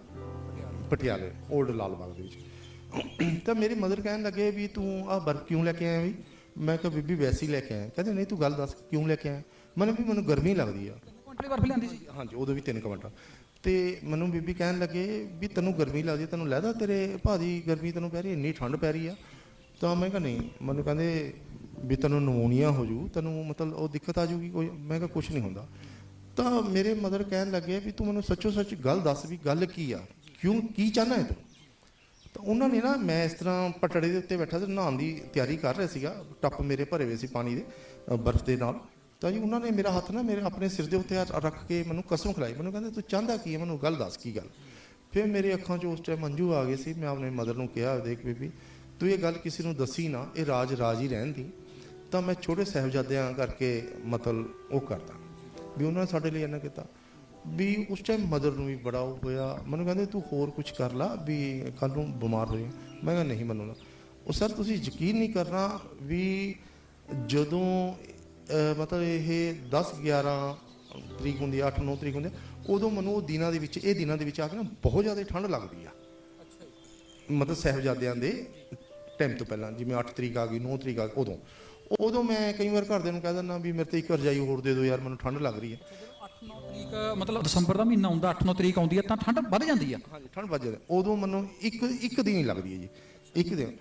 ਪਟਿਆਲੇ 올ਡ ਲਾਲ ਬਾਗ ਦੇ ਵਿੱਚ। ਤਾਂ ਮੇਰੀ ਮਦਰ ਕਹਿਣ ਲੱਗੇ ਵੀ ਤੂੰ ਆਹ ਬਰਫ਼ ਕਿਉਂ ਲੈ ਕੇ ਆਇਆ ਵੀ? ਮੈਂ ਕਿਹਾ, ਬੀਬੀ, ਵੈਸੀ ਲੈ ਕੇ ਆਇਆ। ਕਹਿੰਦੇ, ਨਹੀਂ, ਤੂੰ ਗੱਲ ਦੱਸ, ਕਿਉਂ ਲੈ ਕੇ ਆਇਆ? ਮੈਨੂੰ ਵੀ ਮੈਨੂੰ ਗਰਮੀ ਲੱਗਦੀ ਆ। ਕੁਇੰਟਲ ਬਰਫ ਲਿਆਂਦੀ ਸੀ? ਹਾਂਜੀ ਉਦੋਂ ਵੀ 3 ਕੁਇੰਟਲ ਤੇ ਮੈਨੂੰ ਬੀਬੀ ਕਹਿਣ ਲੱਗੇ ਵੀ ਤੈਨੂੰ ਗਰਮੀ ਲੱਗਦੀ ਤੈਨੂੰ ਲੈਦਾ ਤੇਰੇ ਭਾਜੀ ਗਰਮੀ ਤੈਨੂੰ ਪੈ ਰਹੀ ਇੰਨੀ ਠੰਡ ਪੈ ਰਹੀ ਆ? ਤਾਂ ਮੈਂ ਕਿਹਾ ਨਹੀਂ ਮੈਨੂੰ ਕਹਿੰਦੇ ਵੀ ਤੈਨੂੰ ਨਮੂਨੀਆ ਹੋ ਜੂ ਤੈਨੂੰ ਮਤਲਬ ਉਹ ਦਿੱਕਤ ਆ ਜੂਗੀ ਕੋਈ ਮੈਂ ਕਿਹਾ ਕੁਝ ਨਹੀਂ ਹੁੰਦਾ। ਤਾਂ ਮੇਰੇ ਮਦਰ ਕਹਿਣ ਲੱਗੇ ਵੀ ਤੂੰ ਮੈਨੂੰ ਸੱਚੋ ਸੱਚ ਗੱਲ ਦੱਸ ਵੀ ਗੱਲ ਕੀ ਆ? ਕਿਉਂ ਕੀ ਚਾਹਨਾ ਹੈ ਤੂੰ? ਤਾਂ ਉਹਨਾਂ ਨੇ ਨਾ ਮੈਂ ਇਸ ਤਰ੍ਹਾਂ ਪਟੜੇ ਦੇ ਉੱਤੇ ਬੈਠਾ ਸੀ ਨਹਾਉਣ ਦੀ ਤਿਆਰੀ ਕਰ ਰਿਹਾ ਸੀਗਾ ਟੱਪ ਮੇਰੇ ਭਰੇ ਹੋਏ ਸੀ ਪਾਣੀ ਦੇ ਬਰਫ਼ ਦੇ ਨਾਲ। ਤਾਂ ਜੀ ਉਹਨਾਂ ਨੇ ਮੇਰਾ ਹੱਥ ਨਾ ਮੇਰੇ ਆਪਣੇ ਸਿਰ ਦੇ ਉੱਤੇ ਰੱਖ ਕੇ ਮੈਨੂੰ ਕਸਮ ਖਿਲਾਈ। ਮੈਨੂੰ ਕਹਿੰਦੇ, ਤੂੰ ਚਾਹੁੰਦਾ ਕੀ ਹੈ? ਮੈਨੂੰ ਗੱਲ ਦੱਸ ਕੀ ਗੱਲ? ਫਿਰ ਮੇਰੇ ਅੱਖਾਂ 'ਚੋਂ ਉਸ ਟਾਈਮ ਅੰਜੂ ਆ ਗਏ ਸੀ। ਮੈਂ ਆਪਣੇ ਮਦਰ ਨੂੰ ਕਿਹਾ, ਦੇਖ ਬੀਬੀ, ਤੂੰ ਇਹ ਗੱਲ ਕਿਸੇ ਨੂੰ ਦੱਸੀ ਨਾ, ਇਹ ਰਾਜ ਰਾਜ ਹੀ ਰਹਿਣ ਦੀ। ਤਾਂ ਮੈਂ ਛੋਟੇ ਸਾਹਿਬਜ਼ਾਦਿਆਂ ਕਰਕੇ ਮਤਲਬ ਉਹ ਕਰਦਾ। ਵੀ ਉਹਨਾਂ ਨੇ ਸਾਡੇ ਲਈ ਇਹਨਾਂ ਕੀਤਾ। ਵੀ ਉਸ ਟਾਈਮ ਮਦਰ ਨੂੰ ਵੀ ਬੜਾ ਉਹ ਹੋਇਆ। ਮੈਨੂੰ ਕਹਿੰਦੇ, ਤੂੰ ਹੋਰ ਕੁਝ ਕਰ ਲਾ ਵੀ ਕੱਲ ਨੂੰ ਬਿਮਾਰ ਹੋ ਮੈਂ ਕਿਹਾ, ਨਹੀਂ ਮੰਨੂਗਾ ਉਹ ਸਰ ਤੁਸੀਂ ਯਕੀਨ ਨਹੀਂ ਕਰਨਾ ਵੀ ਜਦੋਂ ਮਤਲਬ ਇਹ 10 11 ਤਰੀਕ ਹੁੰਦੀ ਆ 8 9 ਤਰੀਕ ਹੁੰਦੀ ਆ, ਉਦੋਂ ਮੈਨੂੰ ਉਹ ਦਿਨਾਂ ਦੇ ਵਿੱਚ ਇਹ ਦਿਨਾਂ ਦੇ ਵਿੱਚ ਆ ਕੇ ਨਾ ਬਹੁਤ ਜ਼ਿਆਦਾ ਠੰਡ ਲੱਗਦੀ ਆ। ਮਤਲਬ ਸਾਹਿਬਜ਼ਾਦਿਆਂ ਦੇ ਟਾਈਮ ਤੋਂ ਪਹਿਲਾਂ ਜਿਵੇਂ 8 ਤਰੀਕ ਆ ਗਈ 9 ਤਰੀਕ ਆ ਗਈ ਉਦੋਂ। ਉਦੋਂ ਮੈਂ ਕਈ ਵਾਰ ਘਰਦਿਆਂ ਨੂੰ ਕਹਿ ਦਿੰਦਾ ਵੀ ਮੇਰੇ ਤੇ ਇੱਕ ਰਜਾਈ ਹੋਰ ਦੇ ਦਿਓ ਯਾਰ ਮੈਨੂੰ ਠੰਡ ਲੱਗ ਰਹੀ ਹੈ 8-9 ਤਰੀਕ ਮਤਲਬ ਦਸੰਬਰ ਦਾ ਮਹੀਨਾ ਹੁੰਦਾ 8-9 ਤਰੀਕ ਆਉਂਦੀ ਹੈ ਤਾਂ ਠੰਡ ਵੱਧ ਜਾਂਦੀ ਆ। ਹਾਂਜੀ ਠੰਡ ਵੱਜ ਜਾਂਦੀ ਉਦੋਂ ਮੈਨੂੰ ਇੱਕ ਇੱਕ ਦਿਨ ਹੀ ਲੱਗਦੀ ਹੈ ਜੀ ਇੱਕ ਦਿਨ।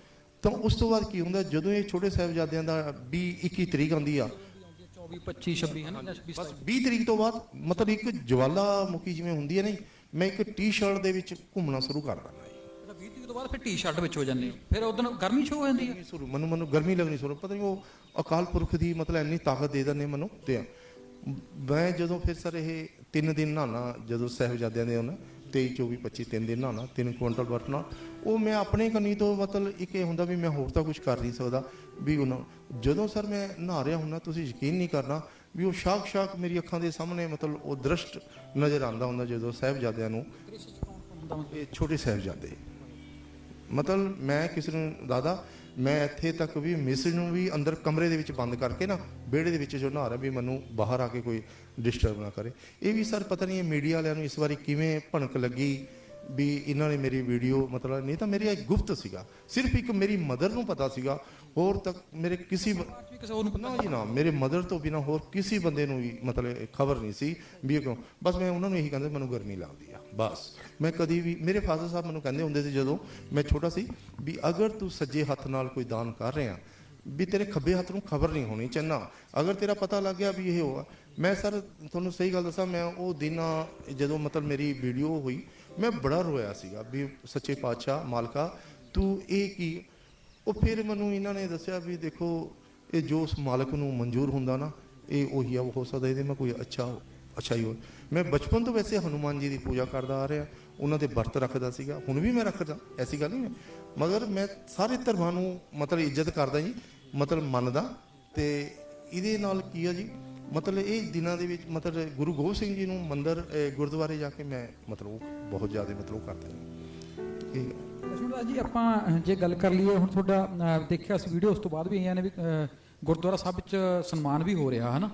ਤਾਂ ਉਸ ਤੋਂ ਬਾਅਦ ਕੀ ਹੁੰਦਾ ਜਦੋਂ ਇਹ ਛੋਟੇ ਸਾਹਿਬਜ਼ਾਦਿਆਂ ਦਾ 20 21 ਤਰੀਕ ਆਉਂਦੀ ਆ 24 25 26 ਹੈ ਨਾ ਜਾਂ 26 ਬਸ 20 ਤਰੀਕ ਤੋਂ ਬਾਅਦ ਮਤਲਬ ਇੱਕ ਜਵਾਲਾਮੁਖੀ ਜਿਵੇਂ ਹੁੰਦੀ ਹੈ ਨਹੀਂ ਮੈਂ ਇੱਕ ਟੀ-ਸ਼ਰਟ ਦੇ ਵਿੱਚ ਘੁੰਮਣਾ ਸ਼ੁਰੂ ਕਰ ਦਿੰਦਾ ਜੀ। ਅੱਛਾ 20 ਤਰੀਕ ਤੋਂ ਬਾਅਦ ਫਿਰ ਟੀ-ਸ਼ਰਟ ਵਿੱਚ ਹੋ ਜਾਂਦੇ ਫਿਰ ਉਦੋਂ ਗਰਮੀ ਸ਼ੁਰੂ ਹੋ ਜਾਂਦੀ ਹੈ? ਸ਼ੁਰੂ ਮੈਨੂੰ ਮੈਨੂੰ ਗਰਮੀ ਲੱਗਣੀ ਸ਼ੁਰੂ ਪਤਾ ਨਹੀਂ ਉਹ ਅਕਾਲ ਪੁਰਖ ਦੀ ਮਤਲਬ ਇੰਨੀ ਤਾਕਤ ਦੇ ਦਿੰਦੇ ਮੈਨੂੰ ਤੇ ਮੈਂ ਜਦੋਂ ਫਿਰ ਸਰ ਇਹ ਤਿੰਨ ਦਿਨ ਨਹਾਉਣਾ ਜਦੋਂ ਸਾਹਿਬਜ਼ਾਦਿਆਂ ਦੇ ਉਹਨਾਂ 23 24 25 ਤਿੰਨ ਦਿਨ ਨਹਾਉਣਾ ਤਿੰਨ ਕੁਇੰਟਲ ਵਰਤਣਾ ਉਹ ਮੈਂ ਆਪਣੇ ਕੰਨੀ ਤੋਂ ਮਤਲਬ ਇੱਕ ਇਹ ਹੁੰਦਾ ਵੀ ਮੈਂ ਹੋਰ ਤਾਂ ਕੁਝ ਕਰ ਨਹੀਂ ਸਕਦਾ। ਵੀ ਉਹਨਾਂ ਜਦੋਂ ਸਰ ਮੈਂ ਨਹਾ ਰਿਹਾ ਹੁੰਦਾ, ਤੁਸੀਂ ਯਕੀਨ ਨਹੀਂ ਕਰਨਾ ਵੀ ਉਹ ਸ਼ਾਕ ਸ਼ਾਕ ਮੇਰੀ ਅੱਖਾਂ ਦੇ ਸਾਹਮਣੇ ਮਤਲਬ ਉਹ ਦ੍ਰਿਸ਼ਟ ਨਜ਼ਰ ਆਉਂਦਾ ਹੁੰਦਾ ਜਦੋਂ ਸਾਹਿਬਜ਼ਾਦਿਆਂ ਨੂੰ। ਇਹ ਛੋਟੇ ਸਾਹਿਬਜ਼ਾਦੇ। ਮਤਲਬ ਮੈਂ ਕਿਸੇ ਨੂੰ, ਦਾਦਾ, ਮੈਂ ਇੱਥੇ ਤੱਕ ਵੀ ਮਿਸ ਨੂੰ ਵੀ ਅੰਦਰ ਕਮਰੇ ਦੇ ਵਿੱਚ ਬੰਦ ਕਰਕੇ ਨਾ, ਵਿਹੜੇ ਦੇ ਵਿੱਚ ਜੋ ਨਹਾ ਰਿਹਾ ਵੀ ਮੈਨੂੰ ਬਾਹਰ ਆ ਕੇ ਕੋਈ ਡਿਸਟਰਬ ਨਾ ਕਰੇ। ਇਹ ਵੀ ਸਰ ਪਤਾ ਨਹੀਂ ਇਹ ਮੀਡੀਆ ਵਾਲਿਆਂ ਨੂੰ ਇਸ ਵਾਰੀ ਕਿਵੇਂ ਭਣਕ ਲੱਗੀ ਵੀ ਇਹਨਾਂ ਨੇ ਮੇਰੀ ਵੀਡੀਓ ਮਤਲਬ ਨਹੀਂ ਤਾਂ ਮੇਰੀ ਇਹ ਗੁਪਤ ਸੀਗਾ। ਸਿਰਫ ਇੱਕ ਮੇਰੀ ਮਦਰ ਨੂੰ ਪਤਾ ਸੀਗਾ ਹੋਰ ਤੱਕ ਮੇਰੇ ਕਿਸੇ ਕਿਸੇ ਹੋਰ ਨੂੰ ਜੀ ਨਾ ਮੇਰੇ ਮਦਰ ਤੋਂ ਬਿਨਾ ਹੋਰ ਕਿਸੇ ਬੰਦੇ ਨੂੰ ਵੀ ਮਤਲਬ ਖਬਰ ਨਹੀਂ ਸੀ ਵੀ ਇਹ ਕਿਉਂ। ਬਸ ਮੈਂ ਉਹਨਾਂ ਨੂੰ ਇਹੀ ਕਹਿੰਦਾ ਮੈਨੂੰ ਗਰਮੀ ਲੱਗਦੀ ਆ ਬਸ। ਮੈਂ ਕਦੀ ਵੀ ਮੇਰੇ ਫਾਦਰ ਸਾਹਿਬ ਮੈਨੂੰ ਕਹਿੰਦੇ ਹੁੰਦੇ ਸੀ ਜਦੋਂ ਮੈਂ ਛੋਟਾ ਸੀ ਵੀ ਅਗਰ ਤੂੰ ਸੱਜੇ ਹੱਥ ਨਾਲ ਕੋਈ ਦਾਨ ਕਰ ਰਿਹਾ ਵੀ ਤੇਰੇ ਖੱਬੇ ਹੱਥ ਨੂੰ ਖਬਰ ਨਹੀਂ ਹੋਣੀ ਚੰਨਾ ਅਗਰ ਤੇਰਾ ਪਤਾ ਲੱਗ ਗਿਆ ਵੀ ਇਹ ਹੋਆ ਮੈਂ ਸਰ ਤੁਹਾਨੂੰ ਸਹੀ ਗੱਲ ਦੱਸਾਂ ਮੈਂ ਉਹ ਦਿਨ ਜਦੋਂ ਮਤਲਬ ਮੇਰੀ ਵੀਡੀਓ ਹੋਈ ਮੈਂ ਬੜਾ ਰੋਇਆ ਸੀਗਾ ਵੀ ਸੱਚੇ ਪਾਤਸ਼ਾਹ ਮਾਲਕਾ ਤੂੰ ਇਹ ਕੀ ਉਹ ਫਿਰ ਮੈਨੂੰ ਇਹਨਾਂ ਨੇ ਦੱਸਿਆ ਵੀ ਦੇਖੋ, ਇਹ ਜੋ ਉਸ ਮਾਲਕ ਨੂੰ ਮਨਜ਼ੂਰ ਹੁੰਦਾ ਨਾ, ਇਹ ਉਹੀ ਆ ਹੋ ਸਕਦਾ ਇਹਦੇ ਮੈਂ ਕੋਈ ਅੱਛਾ ਅੱਛਾ ਹੀ ਹੋ। ਮੈਂ ਬਚਪਨ ਤੋਂ ਵੈਸੇ ਹਨੂਮਾਨ ਜੀ ਦੀ ਪੂਜਾ ਕਰਦਾ ਆ ਰਿਹਾ, ਉਹਨਾਂ ਦੇ ਵਰਤ ਰੱਖਦਾ ਸੀਗਾ, ਹੁਣ ਵੀ ਮੈਂ ਰੱਖਦਾ, ਐਸੀ ਗੱਲ ਨਹੀਂ ਹੈ। ਮਗਰ ਮੈਂ ਸਾਰੇ ਧਰਮਾਂ ਨੂੰ ਮਤਲਬ ਇੱਜ਼ਤ ਕਰਦਾ ਜੀ, ਮਤਲਬ ਮੰਨਦਾ, ਤੇ ਇਹਦੇ ਨਾਲ ਕੀ ਆ ਜੀ, ਮਤਲਬ ਇਹ ਦਿਨਾਂ ਦੇ ਵਿੱਚ ਮਤਲਬ ਗੁਰੂ ਗੋਬਿੰਦ ਸਿੰਘ ਜੀ ਨੂੰ ਮੰਦਰ ਗੁਰਦੁਆਰੇ ਜਾ ਕੇ ਮੈਂ ਮਤਲਬ ਉਹ ਬਹੁਤ ਜ਼ਿਆਦਾ ਮਤਲਬ ਉਹ ਕਰਦਾ। ਇਹ ਲక్ష్ਮਣ ਜੀ, ਆਪਾਂ ਜੇ ਗੱਲ ਕਰ ਲਈਏ, ਹੁਣ ਤੁਹਾਡਾ ਦੇਖਿਆ ਸੀ ਵੀਡੀਓ ਉਸ ਤੋਂ ਬਾਅਦ ਵੀ ਆਈਆਂ ਨੇ ਵੀ ਗੁਰਦੁਆਰਾ ਸਾਹਿਬ ਵਿੱਚ ਸਨਮਾਨ ਵੀ ਹੋ ਰਿਹਾ, ਹਨਾ?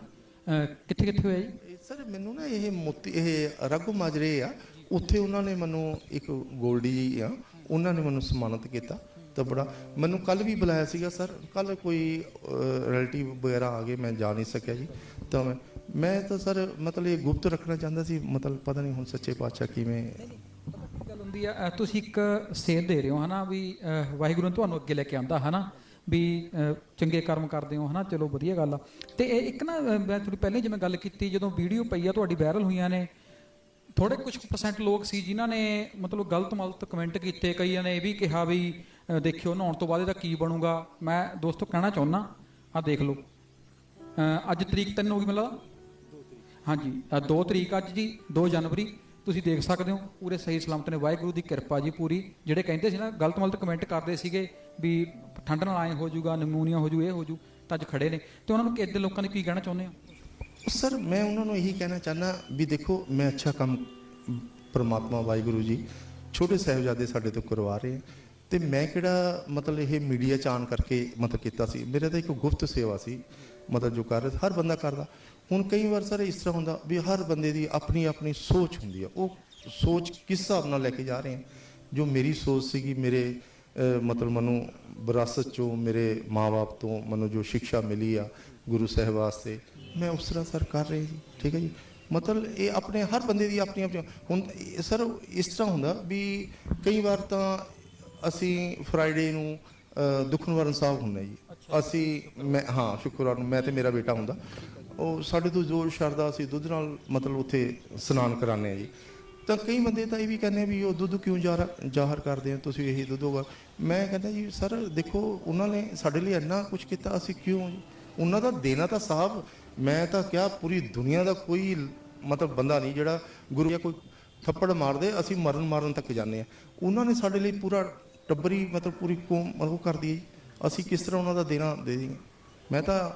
ਕਿੱਥੇ ਕਿੱਥੇ ਹੋਇਆ ਜੀ? ਸਰ, ਮੈਨੂੰ ਨਾ ਇਹ ਮੋਤੀ, ਇਹ ਰਘੂ ਮਾਜਰੇ ਆ, ਉੱਥੇ ਉਹਨਾਂ ਨੇ ਮੈਨੂੰ ਇੱਕ ਗੋਲਡੀ ਜੀ ਆ, ਉਹਨਾਂ ਨੇ ਮੈਨੂੰ ਸਨਮਾਨਿਤ ਕੀਤਾ, ਤਾਂ ਬੜਾ, ਮੈਨੂੰ ਕੱਲ ਵੀ ਬੁਲਾਇਆ ਸੀਗਾ, ਸਰ ਕੱਲ ਕੋਈ ਰਿਲੇਟਿਵ ਵਗੈਰਾ ਆ ਗਏ, ਮੈਂ ਜਾ ਨਹੀਂ ਸਕਿਆ ਜੀ, ਤਾਂ ਮੈਂ ਤਾਂ ਸਰ, ਮਤਲਬ ਇਹ ਗੁਪਤ ਰੱਖਣਾ ਚਾਹੁੰਦਾ ਸੀ, ਮਤਲਬ ਪਤਾ ਨਹੀਂ ਹੁਣ ਸੱਚੇ ਪਾਤਸ਼ਾਹ ਕਿਵੇਂ ਹੁੰਦੀ ਆ ਤੁਸੀਂ ਇੱਕ ਸੇਧ ਦੇ ਰਹੇ ਹੋ ਹਨਾ ਵੀ ਅਹ, ਵਾਹਿਗੁਰੂ ਨੇ ਤੁਹਾਨੂੰ ਅੱਗੇ ਲੈ ਕੇ ਆਂਦਾ ਹਨਾ ਵੀ ਚੰਗੇ ਕਰਮ ਕਰਦੇ ਹੋ ਹਨਾ ਚਲੋ ਵਧੀਆ ਗੱਲ ਆ। ਤੇ ਇਹ ਇੱਕ ਨਾ ਮੈਂ ਥੋੜੀ ਪਹਿਲੇ ਜਿਵੇਂ ਗੱਲ ਕੀਤੀ ਜਦੋਂ ਵੀਡੀਓ ਪਈ ਆ ਤੁਹਾਡੀ ਵਾਇਰਲ ਹੋਈਆਂ ਨੇ ਥੋੜੇ ਕੁਝ ਪਰਸੈਂਟ ਲੋਕ ਸੀ ਜਿਨ੍ਹਾਂ ਨੇ ਮਤਲਬ ਗਲਤ ਮਲਤ ਕਮੈਂਟ ਕੀਤੇ ਕਈਆਂ ਨੇ ਇਹ ਵੀ ਕਿਹਾ ਵੀ ਦੇਖਿਓ ਨਹਾਉਣ ਤੋਂ ਬਾਅਦ ਇਹਦਾ ਕੀ ਬਣੂਗਾ। ਮੈਂ ਦੋਸਤੋ ਕਹਿਣਾ ਚਾਹੁੰਦਾ ਆ ਦੇਖ ਲਓ। ਅੱਜ ਤਰੀਕ ਤਿੰਨ ਹੋ ਗਈ ਮਤਲਬ ਹਾਂਜੀ 2 ਤਰੀਕ ਅੱਜ ਜੀ 2 ਜਨਵਰੀ। ਤੁਸੀਂ ਦੇਖ ਸਕਦੇ ਹੋ, ਪੂਰੇ ਸਹੀ ਸਲਾਮਤ ਨੇ। ਵਾਹਿਗੁਰੂ ਦੀ ਕਿਰਪਾ ਜੀ ਪੂਰੀ। ਜਿਹੜੇ ਕਹਿੰਦੇ ਸੀ ਨਾ, ਗਲਤ ਮਲਤ ਕਮੈਂਟ ਕਰਦੇ ਸੀਗੇ ਵੀ ਠੰਡ ਨਾਲ ਆਏ ਹੋ ਜਾਊਗਾ, ਨਮੂਨੀਆ ਹੋ ਜੂ ਇਹ ਹੋ ਜੂ ਤਾਂ ਅੱਜ ਖੜੇ ਨੇ। ਤੇ ਉਹਨਾਂ ਨੂੰ ਕਿੱਦੇ ਲੋਕਾਂ ਨੇ ਕੀ ਕਹਿਣਾ ਚਾਹੁੰਦੇ ਹੋ? ਸਰ, ਮੈਂ ਉਹਨਾਂ ਨੂੰ ਇਹੀ ਕਹਿਣਾ ਚਾਹਨਾ ਵੀ ਦੇਖੋ, ਮੈਂ ਅੱਛਾ ਕੰਮ ਪ੍ਰਮਾਤਮਾ, ਵਾਹਿਗੁਰੂ ਜੀ, ਛੋਟੇ ਸਾਹਿਬਜ਼ਾਦੇ ਸਾਡੇ ਤੋਂ ਕਰਵਾ ਰਹੇ ਆ। ਤੇ ਮੈਂ ਕਿਹੜਾ ਮਤਲਬ ਇਹ ਮੀਡੀਆ ਚ ਆਨ ਕਰਕੇ ਮਤਲਬ ਕੀਤਾ ਸੀ? ਮੇਰੇ ਤਾਂ ਇੱਕ ਗੁਪਤ ਸੇਵਾ ਸੀ, ਮਤਲਬ ਜੋ ਕਰ ਰਿਹਾ ਹਰ ਬੰਦਾ ਕਰਦਾ। ਹੁਣ ਕਈ ਵਾਰ ਸਰ ਇਸ ਤਰ੍ਹਾਂ ਹੁੰਦਾ ਵੀ ਹਰ ਬੰਦੇ ਦੀ ਆਪਣੀ ਆਪਣੀ ਸੋਚ ਹੁੰਦੀ ਆ। ਉਹ ਸੋਚ ਕਿਸ ਹਿਸਾਬ ਨਾਲ ਲੈ ਕੇ ਜਾ ਰਹੇ ਆ? ਜੋ ਮੇਰੀ ਸੋਚ ਸੀਗੀ ਮੇਰੇ ਮਤਲਬ ਮੈਨੂੰ ਵਿਰਾਸਤ ਚੋਂ ਮੇਰੇ ਮਾਪੇ ਤੋਂ ਮੈਨੂੰ ਜੋ ਸਿੱਖਿਆ ਮਿਲੀ ਆ ਗੁਰੂ ਸਾਹਿਬ ਵਾਸਤੇ ਮੈਂ ਉਸ ਤਰ੍ਹਾਂ ਸਰ ਕਰ ਰਹੀ ਜੀ। ਠੀਕ ਹੈ ਜੀ? ਮਤਲਬ ਇਹ ਆਪਣੇ ਹਰ ਬੰਦੇ ਦੀ ਆਪਣੀ ਆਪਣੀ ਹੁਣ ਸਰ ਇਸ ਤਰ੍ਹਾਂ ਹੁੰਦਾ ਵੀ ਕਈ ਵਾਰ ਤਾਂ ਅਸੀਂ ਫਰਾਈਡੇ ਨੂੰ ਅਹ, ਦੁੱਖ ਨਿਵਾਰਨ ਸਾਹਿਬ ਹੁੰਦੇ ਜੀ। ਅਸੀਂ ਮੈਂ ਹਾਂ ਸ਼ੁੱਕਰਵਾਰ ਨੂੰ ਮੈਂ ਤੇ ਮੇਰਾ ਬੇਟਾ ਹੁੰਦਾ। ਉਹ ਸਾਡੇ ਤੋਂ ਜੋ ਸ਼ਰਦਾ ਅਸੀਂ ਦੁੱਧ ਨਾਲ ਮਤਲਬ ਉੱਥੇ ਇਸ਼ਨਾਨ ਕਰਾਉਂਦੇ ਆ ਜੀ। ਤਾਂ ਕਈ ਬੰਦੇ ਤਾਂ ਇਹ ਵੀ ਕਹਿੰਦੇ ਵੀ ਉਹ ਦੁੱਧ ਕਿਉਂ ਜ਼ਾਹਰ ਜ਼ਾਹਰ ਕਰਦੇ ਆ, ਤੁਸੀਂ ਇਹੀ ਦੁੱਧ ਹੋਗਾ। ਮੈਂ ਕਹਿੰਦਾ ਜੀ, ਸਰ, ਦੇਖੋ, ਉਹਨਾਂ ਨੇ ਸਾਡੇ ਲਈ ਇੰਨਾ ਕੁਝ ਕੀਤਾ, ਅਸੀਂ ਕਿਉਂ ਉਹਨਾਂ ਦਾ ਦੇਣਾ ਤਾਂ ਸਾਹਿਬ ਮੈਂ ਤਾਂ ਕਿਹਾ ਪੂਰੀ ਦੁਨੀਆ ਦਾ ਕੋਈ ਮਤਲਬ ਬੰਦਾ ਨਹੀਂ ਜਿਹੜਾ ਗੁਰੂ ਜਾਂ ਕੋਈ ਥੱਪੜ ਮਾਰਦੇ, ਅਸੀਂ ਮਰਨ ਮਾਰਨ ਤੱਕ ਜਾਂਦੇ ਆ ਉਹਨਾਂ ਨੇ ਸਾਡੇ ਲਈ ਪੂਰਾ ਟੱਬਰੀ ਮਤਲਬ ਪੂਰੀ ਕੌਮ ਉਹ ਕਰਦੀ ਹੈ ਜੀ। ਅਸੀਂ ਕਿਸ ਤਰ੍ਹਾਂ ਉਹਨਾਂ ਦਾ ਦੇਣਾ ਦੇ ਦੇਈਏ? ਮੈਂ ਤਾਂ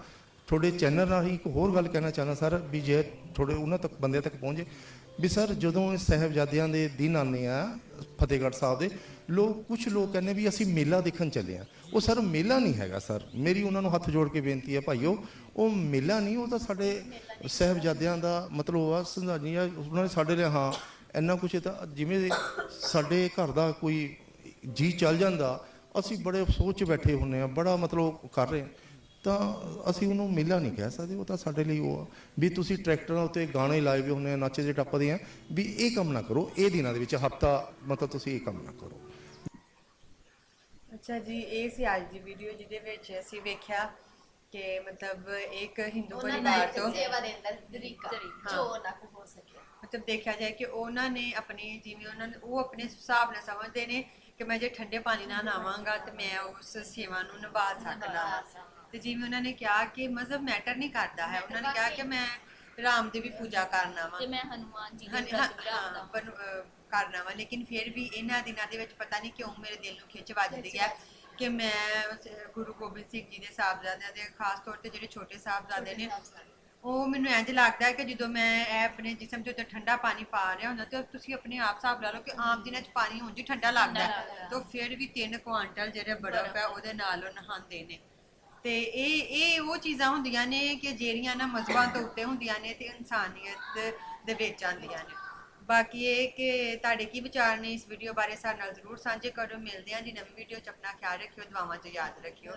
ਤੁਹਾਡੇ ਚੈਨਲ ਰਾਹੀਂ ਇੱਕ ਹੋਰ ਗੱਲ ਕਹਿਣਾ ਚਾਹੁੰਦਾ ਸਰ, ਵੀ ਜੇ ਤੁਹਾਡੇ ਉਹਨਾਂ ਤੱਕ, ਬੰਦਿਆਂ ਤੱਕ ਪਹੁੰਚੇ ਵੀ ਸਰ ਜਦੋਂ ਇਹ ਸਾਹਿਬਜ਼ਾਦਿਆਂ ਦੇ ਦਿਨ ਆਉਂਦੇ ਆ, ਫਤਿਹਗੜ੍ਹ ਸਾਹਿਬ ਦੇ, ਲੋਕ ਕੁਝ ਲੋਕ ਕਹਿੰਦੇ ਵੀ ਅਸੀਂ ਮੇਲਾ ਦੇਖਣ ਚੱਲੇ ਆ। ਉਹ ਸਰ ਮੇਲਾ ਨਹੀਂ ਹੈਗਾ ਸਰ। ਮੇਰੀ ਉਹਨਾਂ ਨੂੰ ਹੱਥ ਜੋੜ ਕੇ ਬੇਨਤੀ ਹੈ ਭਾਈਓ, ਉਹ ਮੇਲਾ ਨਹੀਂ, ਉਹ ਤਾਂ ਸਾਡੇ ਸਾਹਿਬਜ਼ਾਦਿਆਂ ਦਾ ਮਤਲਬ ਆ, ਸੰਧਾਨੀ ਆ, ਉਹਨਾਂ ਨੇ ਸਾਡੇ ਲਈ, ਹਾਂ, ਇੰਨਾ ਕੁਝ ਤਾਂ ਜਿਵੇਂ ਸਾਡੇ ਘਰ ਦਾ ਕੋਈ ਜੀ ਚੱਲ ਜਾਂਦਾ, ਅਸੀਂ ਬੜੇ ਅਫਸੋਸ 'ਚ ਬੈਠੇ ਹੁੰਨੇ ਆ, ਬੜਾ ਮਤਲਬ ਕਰ ਰਹੇ ਹਾਂ ਤਾਂ ਅਸੀਂ ਉਹਨੂੰ ਮੇਲਾ ਨਹੀਂ ਕਹਿ ਸਕਦੇ ਉਹ ਤਾਂ ਸਾਡੇ ਲਈ ਉਹ ਆ। ਵੀ ਤੁਸੀਂ ਟਰੈਕਟਰਾਂ ਉੱਤੇ ਗਾਣੇ ਲਾਏ ਵੀ ਹੁੰਨੇ ਆ ਨੱਚਦੇ ਟੱਪਦੇ ਆ ਵੀ ਇਹ ਕੰਮ ਨਾ ਕਰੋ ਇਹ ਦਿਨਾਂ ਦੇ ਵਿੱਚ ਹਫਤਾ ਮਤਲਬ ਤੁਸੀਂ ਇਹ ਕੰਮ ਨਾ ਕਰੋ। ਅੱਛਾ ਜੀ ਇਹ ਸੀ ਅੱਜ ਦੀ ਵੀਡੀਓ ਜਿਹਦੇ ਵਿੱਚ ਅਸੀਂ ਵੇਖਿਆ ਕਿ ਮਤਲਬ ਇੱਕ ਹਿੰਦੂ ਪਰਿਵਾਰ ਤੋਂ ਸੇਵਾ ਦੇਣ ਦਾ ਤਰੀਕਾ ਜੋ ਉਹਨਾਂ ਕੋਲ ਹੋ ਸਕਿਆ ਮਤਲਬ ਦੇਖਿਆ ਜਾਏ ਕਿ ਉਹਨਾਂ ਨੇ ਆਪਣੀ ਜਿਵੇਂ ਉਹਨਾਂ ਨੇ ਉਹ ਆਪਣੇ ਹਿਸਾਬ ਨਾਲ ਸਮਝਦੇ ਨੇ ਕਿ ਮੈਂ ਜੇ ਠੰਡੇ ਪਾਣੀ ਨਾਲ ਨਾਵਾਂਗਾ ਤੇ ਮੈਂ ਉਸ ਸੇਵਾ ਨੂੰ ਨਿਭਾ ਸਕਦਾ ਨਿਭਾ ਹਾਂ ਸਕਦਾ। ਤੇ ਜਿਵੇਂ ਉਹਨਾਂ ਨੇ ਕਿਹਾ ਕਿ ਮਜ਼ਹਬ ਮੈਟਰ ਨਹੀਂ ਕਰਦਾ ਹੈ ਉਹਨਾਂ ਨੇ ਕਿਹਾ ਕਿ ਮੈਂ ਰਾਮ ਦੀ ਵੀ ਪੂਜਾ ਕਰਨਾ ਵਾ। ਤੇ ਮੈਂ ਹਨੂਮਾਨ ਜੀ ਦੇ ਹਾਂ ਪਰ, ਕਰਨਾ ਵਾ ਲੇਕਿਨ ਫਿਰ ਵੀ ਇਹਨਾਂ ਦਿਨਾਂ ਦੇ ਵਿੱਚ ਪਤਾ ਨਹੀਂ ਕਿਉਂ ਮੇਰੇ ਦਿਲ ਨੂੰ ਖਿੱਚ ਵੱਜਦੀ ਹੈ ਕਿ ਮੈਂ ਗੁਰੂ ਗੋਬਿੰਦ ਸਿੰਘ ਜੀ ਦੇ ਸਾਹਿਬਜ਼ਾਦਿਆਂ ਦੇ ਖਾਸ ਤੌਰ ਤੇ ਜਿਹੜੇ ਛੋਟੇ ਸਾਹਿਬਜ਼ਾਦੇ ਨੇ ਉਹ ਮੈਨੂੰ ਇੰਜ ਲੱਗਦਾ ਹੈ ਕਿ ਜਦੋਂ ਮੈਂ ਇਹ ਆਪਣੇ ਜਿਸਮ ਤੇ ਉੱਤੇ ਠੰਡਾ ਪਾਣੀ ਪਾ ਰਿਹਾ ਹੁੰਦਾ ਤੇ ਤੁਸੀਂ ਆਪਣੇ ਆਪ ਹਿਸਾਬ ਲਾ ਲਓ ਕਿ ਆਮ ਦਿਨਾਂ 'ਚ ਪਾਣੀ ਉਂਝ ਠੰਡਾ ਲੱਗਦਾ। ਤਾਂ ਫਿਰ ਵੀ 3 ਕੁਆਂਟਲ ਜਿਹੜੇ ਬਰਫ਼ ਹੈ ਉਹਦੇ ਨਾਲ ਉਹ ਨਹਾਉਂਦੇ ਨੇ। ਤੇ ਇਹ ਇਹ ਉਹ ਚੀਜ਼ਾਂ ਹੁੰਦੀਆਂ ਨੇ ਕਿ ਜਿਹੜੀਆਂ ਨਾ ਮਜ਼ਹਬਾਂ ਤੋਂ ਉੱਤੇ ਹੁੰਦੀਆਂ ਨੇ ਤੇ ਇਨਸਾਨੀਅਤ ਦੇ ਵਿੱਚ ਆਉਂਦੀਆਂ ਨੇ। ਬਾਕੀ ਇਹ ਕਿ ਤੁਹਾਡੇ ਕੀ ਵਿਚਾਰ ਨੇ ਇਸ ਵੀਡੀਓ ਬਾਰੇ, ਸਾਡੇ ਨਾਲ ਜ਼ਰੂਰ ਸਾਂਝੇ ਕਰੋ। ਮਿਲਦੇ ਹਾਂ ਜੀ ਨਵੀਂ ਵੀਡੀਓ ਚ। ਆਪਣਾ ਖਿਆਲ ਰੱਖਿਓ, ਦੁਆਵਾਂ 'ਚ ਯਾਦ ਰੱਖਿਓ।